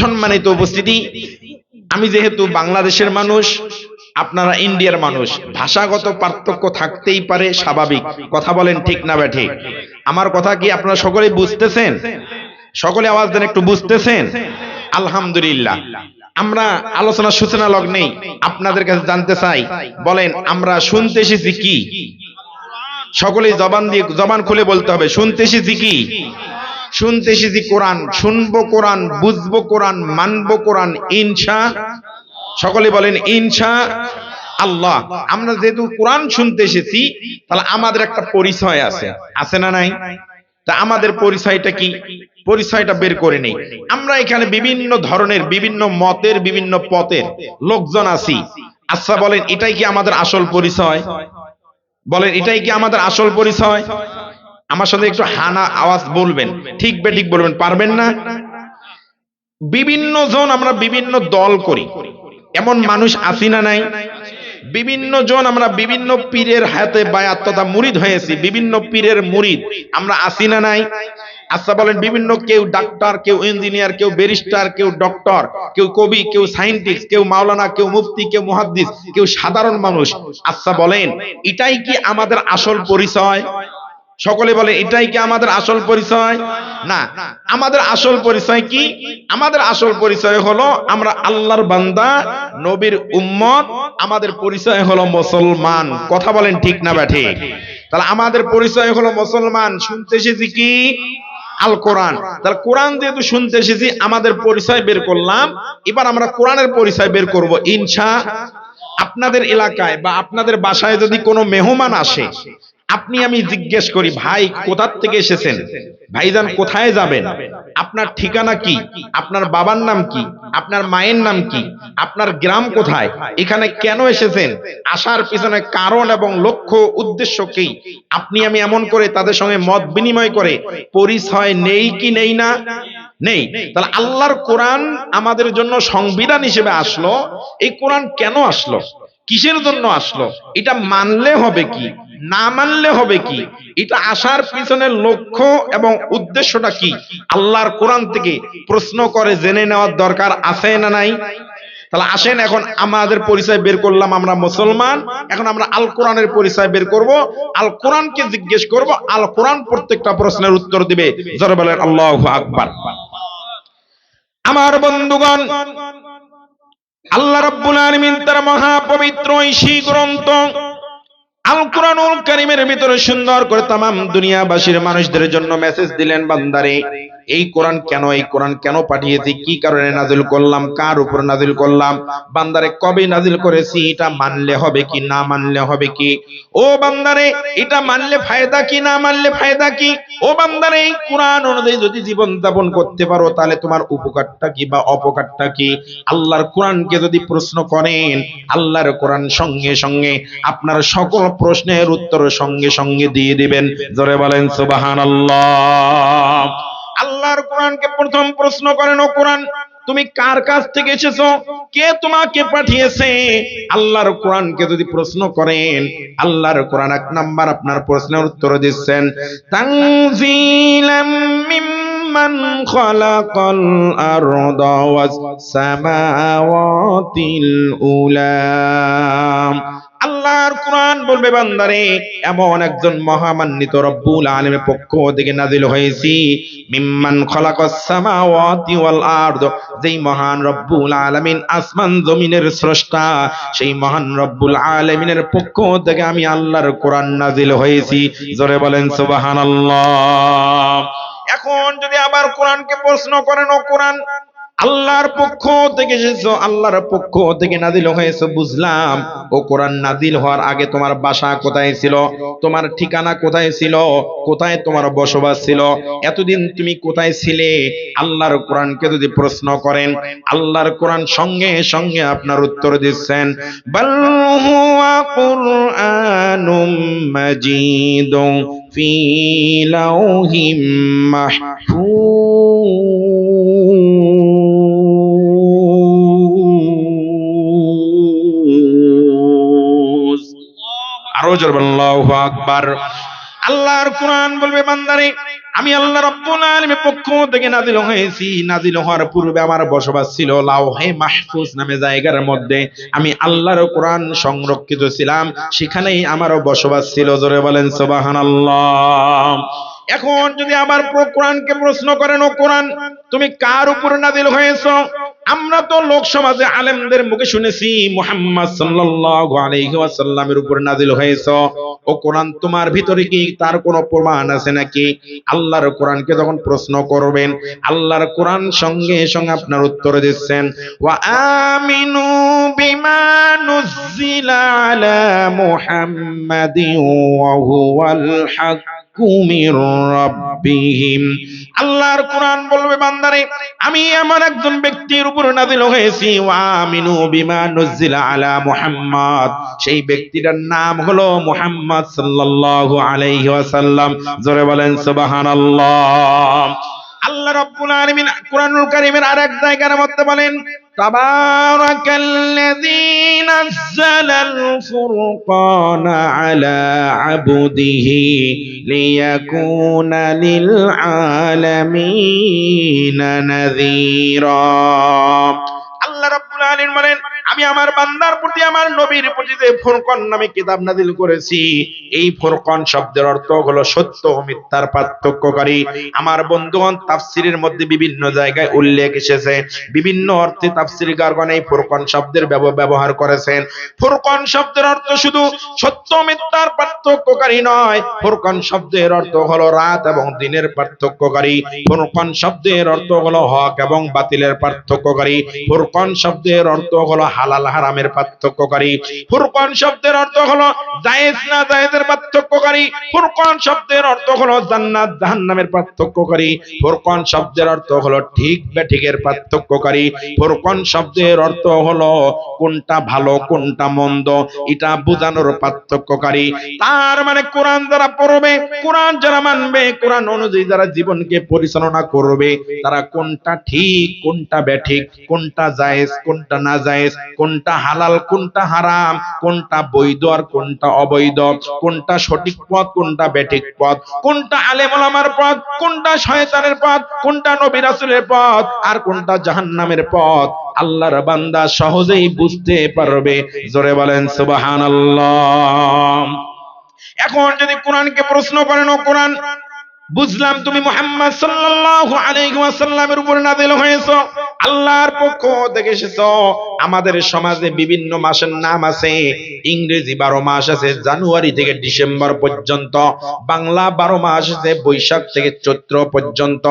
সম্মানিত উপস্থিতি, আমি যেহেতু বাংলাদেশের মানুষ, আপনারা ইন্ডিয়ার মানুষ, ভাষাগত পার্থক্য থাকতেই পারে, স্বাভাবিক। কথা বলেন ঠিক না ব্যাঠে আমার কথা কি আপনারা সকলেই বুঝতেছেন? সকলে আওয়াজ দেন, একটু বুঝতেছেন? আলহামদুলিল্লাহ। আমরা আলোচনার সূচনা লগ্নেই আপনাদের কাছে জানতে চাই। বলেন, আমরা শুনতে এসেছি কি? সকলেই জবান দিয়ে, জবান খুলে বলতে হবে, শুনতে এসেছি কি? শুনতে এসেছি কোরআন, শুনব কোরআন, বুঝব কোরআন, মানবো কোরআন, ইনশা। সকলে বলেন, ইনশা আল্লাহ। আমরা যেহেতু কোরআন শুনতে এসেছি, তাহলে আমাদের একটা পরিচয় আছে। আছে না নাই? তা আমাদের পরিচয়টা কি? পরিচয়টা বের করে নেই। আমরা এখানে বিভিন্ন ধরনের, বিভিন্ন মতের, বিভিন্ন পথের লোকজন আছি। আচ্ছা বলেন, এটাই কি আমাদের আসল পরিচয়? বলেন, এটাই কি আমাদের আসল পরিচয়? আমার সাথে একটু হানা আওয়াজ বলবেন। ঠিক বে ঠিক বলবেন, পারবেন না? বিভিন্ন জন আমরা বিভিন্ন দল করি। এমন মানুষ আসি না নাই? বিভিন্ন জন আমরা বিভিন্ন পীরের হাতে বায়াত তথা মুরিদ হয়েছি, বিভিন্ন পীরের মুরিদ। আমরা আসি না নাই? আচ্ছা বলেন, বিভিন্ন কেউ ডাক্তার, কেউ ইঞ্জিনিয়ার, কেউ ব্যারিস্টার, কেউ ডক্টর, কেউ কবি, কেউ সাইন্টিস্ট, কেউ মাওলানা, কেউ মুফতি, কেউ মুহাদ্দিস, কেউ সাধারণ মানুষ। আচ্ছা বলেন, এটাই কি আমাদের আসল পরিচয়? সকলে বলে, এটাই কি আমাদের আসল পরিচয়? না, আমাদের আসল পরিচয় কি? আমাদের আসল পরিচয় হলো, আমরা আল্লাহর বান্দা, নবীর উম্মত, আমাদের পরিচয় হলো মুসলমান। কথা বলেন ঠিক না ব্যাঠে তাহলে আমাদের পরিচয় হলো মুসলমান। শুনতে এসেছি কি? আল কোরআন। তাহলে কোরআন যেহেতু শুনতে এসেছি, আমাদের পরিচয় বের করলাম। এবার আমরা কোরআনের পরিচয় বের করব, ইনশা আপনাদের এলাকায় বা আপনাদের বাসায় যদি কোনো মেহমান আসে আপনি আমি জিজ্ঞেস করি, ভাই, কোথার থেকে এসেছেন? ভাইজান কোথায় যাবেন? আপনার ঠিকানা কি? আপনার বাবার নাম কি? আপনার মায়ের নাম কি? আপনার গ্রাম কোথায়? এখানে কেন এসেছেন? আসার পিছনে কারণ এবং লক্ষ্য, উদ্দেশ্য কি? আপনি আমি এমন করে তাদের সঙ্গে মত বিনিময় করে, পরিচয় নেই কি নেই না? নেই। তাহলে আল্লাহর কোরআন আমাদের জন্য সংবিধান হিসেবে আসলো। এই কোরআন কেন আসলো? কিসের জন্য আসলো? এটা মানলে হবে কি? না মানলে হবে কি? এটা আসার পিছনের লক্ষ্য এবং উদ্দেশ্যটা কি? আল্লাহর কোরআন থেকে প্রশ্ন করে, জেনে নেওয়ার দরকার আছে না নাই? তাহলে আসেন এখন আমাদের পরিচয় বের করলাম, আমরা মুসলমান। এখন আমরা আল কোরআনের পরিচয় বের করব। আল কোরআনকে জিজ্ঞেস করব আল কোরআন প্রত্যেকটা প্রশ্নের উত্তর দিবে। জোরে আল্লাহ আল্লাহু আকবার। আমার বন্ধুগণ আল্লাহ রব্বুল আলামিন তার মহাপবিত্র ঐশী গ্রন্থ আল কোরআনুল কারীমের ভিতরে সুন্দর করে তামাম দুনিয়াবাসীর মানুষদের জন্য মেসেজ দিলেন বান্দারে। এই কোরআন কেন, এই কোরআন কেন পাঠিয়েছি? কি কারণে নাজিল করলাম? কার উপর নাজিল করলাম? বান্দারে কবে নাজিল করেছি? এটা মানলে হবে কি, না মানলে হবে কি? ও বান্দারে, এটা মানলে ফায়দা কি, না মানলে ফায়দা কি? ও বান্দারে, এই কোরআন অনুযায়ী যদি জীবন যাপন করতে পারো, তাহলে তোমার উপকারটা কি বা অপকারটা কি? আল্লাহর কোরআনকে যদি প্রশ্ন করেন, আল্লাহর কোরআন সঙ্গে সঙ্গে আপনার সকল প্রশ্নের উত্তর সঙ্গে সঙ্গে দিয়ে দিবেন। জোরে বলেন, সুবহানাল্লাহ। আল্লাহর কোরআনকে প্রথম প্রশ্ন করেন, ও কোরআন, তুমি কার কাছ থেকে এসেছ? কে তোমাকে পাঠিয়েছে? আল্লাহর কোরআনকে যদি প্রশ্ন করেন, আল্লাহর কোরআন এক নাম্বার আপনার প্রশ্নের উত্তর দিচ্ছেন, তানজিলাম মিম্মান খালাকাল আরদা ওয়াস সামাওয়াতিল উলাম আল্লাহর কোরআন বলবে, বান্দারে, এমন একজন মহামান্বিত রব্বুল আলামিনের পক্ষ থেকে নাজিল হয়েছি। মিম্মান খলাকাস সামাওয়াতি ওয়াল আরদ, যেই মহান রব্বুল আলামিন আসমান জমিনের স্রষ্টা, সেই মহান রব্বুল আলামিনের পক্ষ থেকে আমি আল্লাহর কোরআন নাজিল হয়েছি। জোরে বলেন, সুবহানাল্লাহ। এখন যদি আবার কোরআনকে প্রশ্ন করেন, ও কোরআন আল্লাহর পক্ষ থেকে এসেছ, আল্লাহর পক্ষ থেকে নাজিল হয়েছে, বুঝলাম। ও কোরআন নাজিল হওয়ার আগে তোমার বাসা কোথায় ছিল? তোমার ঠিকানা কোথায় ছিল? কোথায় তোমার বসবাস ছিল? এতদিন তুমি কোথায় ছিলে? আল্লাহর কোরআনকে যদি প্রশ্ন করেন, আল্লাহর কোরআন সঙ্গে সঙ্গে আপনার উত্তর দিচ্ছেন ফি মাহফুজ। আরও জোর আল্লাহু আল্লাহর কোরআন বলবে, বান্দারে, আমি আল্লাহ রাব্বুল আলামিনের পক্ষ থেকে নাজিল হয়েছি। নাজিল হওয়ার পূর্বে আমার বসবাস ছিল লাওহে মাহফুজ নামে জায়গার মধ্যে। আমি আল্লাহর কোরআন সংরক্ষিত ছিলাম, সেখানেই আমারও বসবাস ছিল, জোরে বলেন, সুবহানাল্লাহ। এখন যদি আবার কোরআনকে প্রশ্ন করেন, ও কোরআন, তুমি কার উপর নাজিল হয়েছো? আমরা তো লোক সমাজে আলেমদের মুখে শুনেছি, মুহাম্মদ সাল্লাল্লাহু আলাইহি ওয়াসাল্লামের উপর নাজিল হয়েছে। ও কোরআন তোমার ভিতরে কি? তার কোনো প্রমাণ আছে নাকি? আল্লাহর কোরআনকে যখন প্রশ্ন করবেন, আল্লাহর কোরআন সঙ্গে সঙ্গে আপনার উত্তর দিচ্ছেন, ওয়া আমিনু বিমা নুজিলা আলা মুহাম্মাদিন ওয়া হুয়াল হক। আল্লাহর কোরআন বলবে, বান্দারে, আমি এমন একজন ব্যক্তির উপর হয়েছি বিমা আলা মুহাম্মদ। সেই ব্যক্তিটার নাম হলো মুহাম্মদ সাল্লাল্লাহু আলাইহি ওয়াসাল্লাম। জোরে বলেন, সুবহানাল্লাহ। আল্লাহ রাব্বুল আলামিন কোরআনুল কারীমের আরেক জায়গার মধ্যে বলেন তাবারাকাল্লাযী নাযালাল ফুরকানা আলা আবদিহি লিয়াকুনা লিল আলামিন নাযীরা আল্লাহ রাব্বুল আলামিন বলেন আমি আমার বান্দার প্রতি, আমার নবীর প্রতি যে ফুরকান নামে কিতাব নাযিল করেছি, এই ফুরকান শব্দের অর্থ হলো সত্য ও মিথ্যার পার্থক্যকারী। আমার বন্ধুগণ তাফসিরের মধ্যে বিভিন্ন জায়গায় উল্লেখ এসেছে। বিভিন্ন অর্থে তাফসির গারগণ এই ফুরকান শব্দের ব্যবহার করেছেন। ফুরকান শব্দের অর্থ শুধু সত্য মিথ্যার পার্থক্যকারী নয়, ফুরকান শব্দের অর্থ হলো রাত এবং দিনের পার্থক্যকারী। ফুরকান শব্দের অর্থ হলো হক এবং বাতিলের পার্থক্যকারী। ফুরকান শব্দের অর্থ হলো হালাল হারামের পার্থক্যকারী। ফুরকান শব্দের অর্থ হলো জায়েজ না জায়েজের পার্থক্যকারী। ফুরকান শব্দের অর্থ হলো জান্নাত, জাহান্নামের পার্থক্যকারী। ফুরকান শব্দের অর্থ হলো ঠিক বেঠিকের পার্থক্যকারী। ফুরকান শব্দের অর্থ হলো কোনটা ভালো, কোনটা মন্দ, এটা বোঝানোর পার্থক্যকারী। তার মানে কোরআন যারা পড়বে, কোরআন যারা মানবে, কোরআন অনুযায়ী যারা জীবনকে পরিচালনা করবে, তারা কোনটা ঠিক, কোনটা ব্যাঠিক কোনটা জায়েজ, কোনটা না জায়েজ কোনটা হালাল, কোনটা হারাম, কোনটা বৈধ আর কোনটা অবৈধ, কোনটা সঠিক পথ, কোনটা ব্যাঠিক পথ, কোনটা আলেম ওলামার পথ, কোনটা শয়তানের পথ, কোনটা নবী রাসূলের পথ আর কোনটা জাহান্নামের পথ। আল্লাহর বান্দা সহজেই বুঝতে পারবে। জোরে বলেন, সুবহানাল্লাহ। এখন যদি কোরআনকে প্রশ্ন করেন, ও কোরআন, বুঝলাম তুমি মুহাম্মদ সাল্লাল্লাহু আলাইহি ওয়াসাল্লামের উপর নাযিল হয়েছো। আল্লাহর পক্ষ থেকে এসেছ। আমাদের সমাজে বিভিন্ন মাসের নাম আছে। ইংরেজি বারো মাস আছে, জানুয়ারি থেকে ডিসেম্বর পর্যন্ত। বাংলা বারো মাস আছে, বৈশাখ থেকে চৈত্র পর্যন্ত।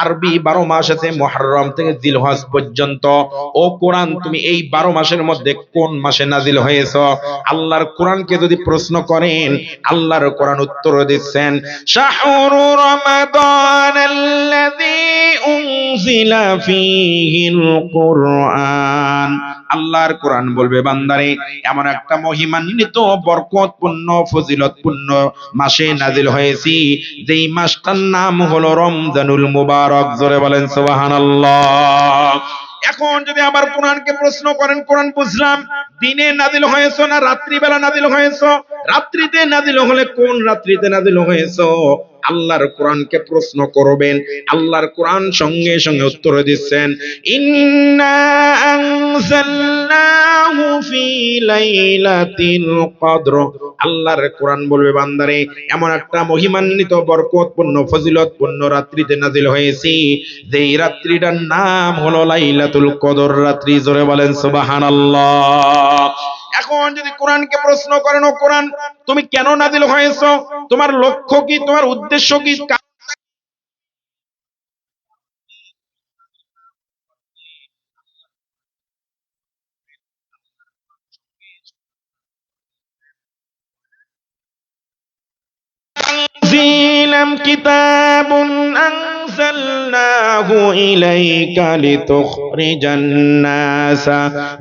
আরবি বারো মাস আছে মুহররম থেকে জিলহজ পর্যন্ত। ও কোরআন, তুমি এই বারো মাসের মধ্যে কোন মাসে নাজিল হয়েছ? আল্লাহর কোরআনকে যদি প্রশ্ন করেন, আল্লাহর কোরআন উত্তর দিচ্ছেন, শাহরু রমাদান আল্লাযী আল্লাহর কোরআন বলবে, বান্দারে, এমন একটা মহিমান্বিত, বরকতপূর্ণ, ফজিলতপূর্ণ মাসে নাজিল হয়েছি, যেই মাসটার নাম হলো রমজানুল মুবারক। জোরে বলেন, সুবহানাল্লাহ। এখন যদি আবার কোরআনকে প্রশ্ন করেন, কোরআন বুঝলাম, দিনে নাদিল হয়েছে না রাত্রিবেলা নাদিল হয়েছে? রাত্রিতে নাদিল হলে কোন রাত্রিতে নাদিল হয়েছে? আল্লাহর কোরআনকে প্রশ্ন করবেন, আল্লাহর কোরআন সঙ্গে সঙ্গে উত্তর দিচ্ছেন, ইন্না আল্লাহর কোরআন বলবে, বান্দারে, এমন একটা মহিমান্বিত, বরকতপূর্ণ, ফজিলতপূর্ণ রাত্রিতে নাজিল হয়েছি। যেই রাত্রিটার নাম হলো লাইলাতুল কদর, রাত্রি জোরে বলেন এখন যদি কোরআনকে প্রশ্ন করেন, ও কোরআন, তুমি কেন নাজিল হয়েছো? তোমার লক্ষ্য কি? তোমার উদ্দেশ্য কি? কা- تنزيلا كتاب أنزلناه إليك لتخرج الناس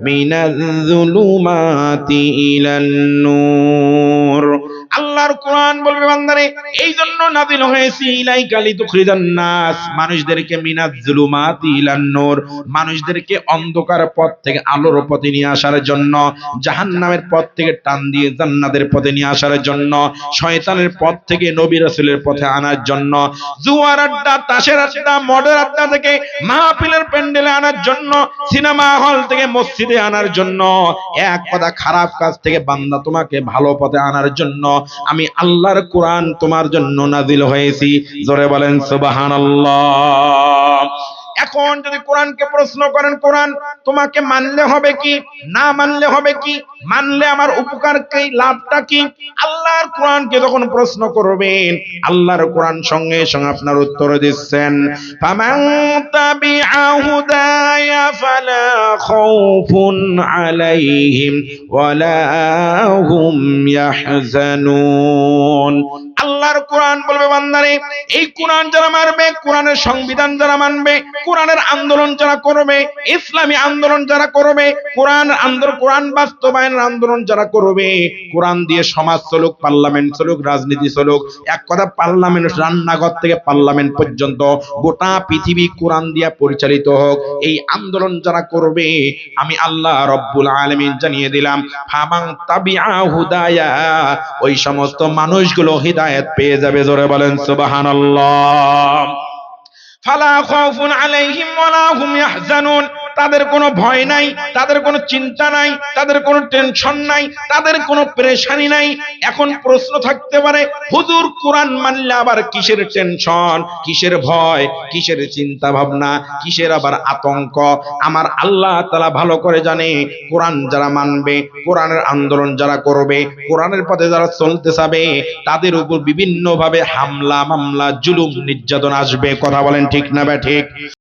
من الظلمات إلى النور আল্লাহর কোরআন বলবে, বান্দারে এই জন্য নাজিল হয়েছে ইলাইকালি তুখরিজান নাস। মানুষদেরকে মিনাজ জুলুমাতি ইলান নূর। মানুষদেরকে অন্ধকার পথ থেকে আলোর পথে নিয়ে আসার জন্য, জাহান্নামের পথ থেকে টান দিয়ে জান্নাতের পথে নিয়ে আসার জন্য, শয়তানের পথ থেকে নবী রাসূলের পথে আনার জন্য, জুয়ার আড্ডা, তাসের আড্ডা মডের আড্ডা থেকে মাহফিলের প্যান্ডেলে আনার জন্য, সিনেমা হল থেকে মসজিদে আনার জন্য, এক কথা খারাপ কাজ থেকে বান্দা তোমাকে ভালো পথে আনার জন্য আমি আল্লাহর কোরআন তোমার জন্য নাজিল হয়েছি। জোরে বলেন সুবহানাল্লাহ। এখন যদি কোরআনকে প্রশ্ন করেন, কোরআন, তোমাকে মানলে হবে কি? না মানলে হবে কি? মানলে আমার উপকার কি? লাভটা কি? আল্লাহর কোরআনকে যখন প্রশ্ন করবেন, আল্লাহর কোরআন সঙ্গে সঙ্গে আপনার উত্তর দিচ্ছেন আলাইহিম কোরআন বলবে, বান্দারে, এই কোরআন যারা মানবে কোরআনের সংবিধান যারা মানবে, কোরআনের আন্দোলন যারা করবে, ইসলামী আন্দোলন যারা করবে কোরআন আন্দোলন, কোরআন বাস্তবায়নের আন্দোলন যারা করবে, কোরআন দিয়ে সমাজ চলুক, পার্লামেন্ট চলুক, রাজনীতি চলুক, এক কথা পার্লামেন্ট, রান্নাঘর থেকে পার্লামেন্ট পর্যন্ত গোটা পৃথিবী কোরআন দিয়া পরিচালিত হোক, এই আন্দোলন যারা করবে, আমি আল্লাহ রব্বুল আলামিন জানিয়ে দিলাম ফামাং তাবিআ হুদায়া, ওই সমস্ত মানুষগুলো হিদায়াত পেয়ে যাবে জোরে বলেন সুবহানাল্লাহ। ফালা খাউফুন আলাইহিম ওয়ালা হুম ইয়াহজানুন। তাদের কোনো ভয় নাই, তাদের কোনো চিন্তা নাই, তাদের কোনো টেনশন নাই, তাদের কোনো পেরেশানি নাই। এখন প্রশ্ন থাকতে পারে, হুজুর কোরআন মানলে আবার কিসের টেনশন? কিসের ভয়? কিসের চিন্তা ভাবনা কিসের আবার আতঙ্ক? আমার আল্লাহ তালা ভালো করে জানে, কোরআন যারা মানবে, কোরআনের আন্দোলন যারা করবে, কোরআনের পথে যারা চলতে যাবে, তাদের উপর বিভিন্ন ভাবে হামলা, মামলা, জুলুম, নির্যাতন আসবে। কথা বলেন ঠিক না ব্যা ঠিক?